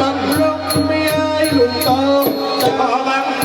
ต้องรกไม่ไอ้ลุงโตจะขอบัง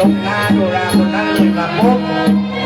โดรานน้อยไปนั่งให้ลงหน้าโดราคนนั้นเลยกับผม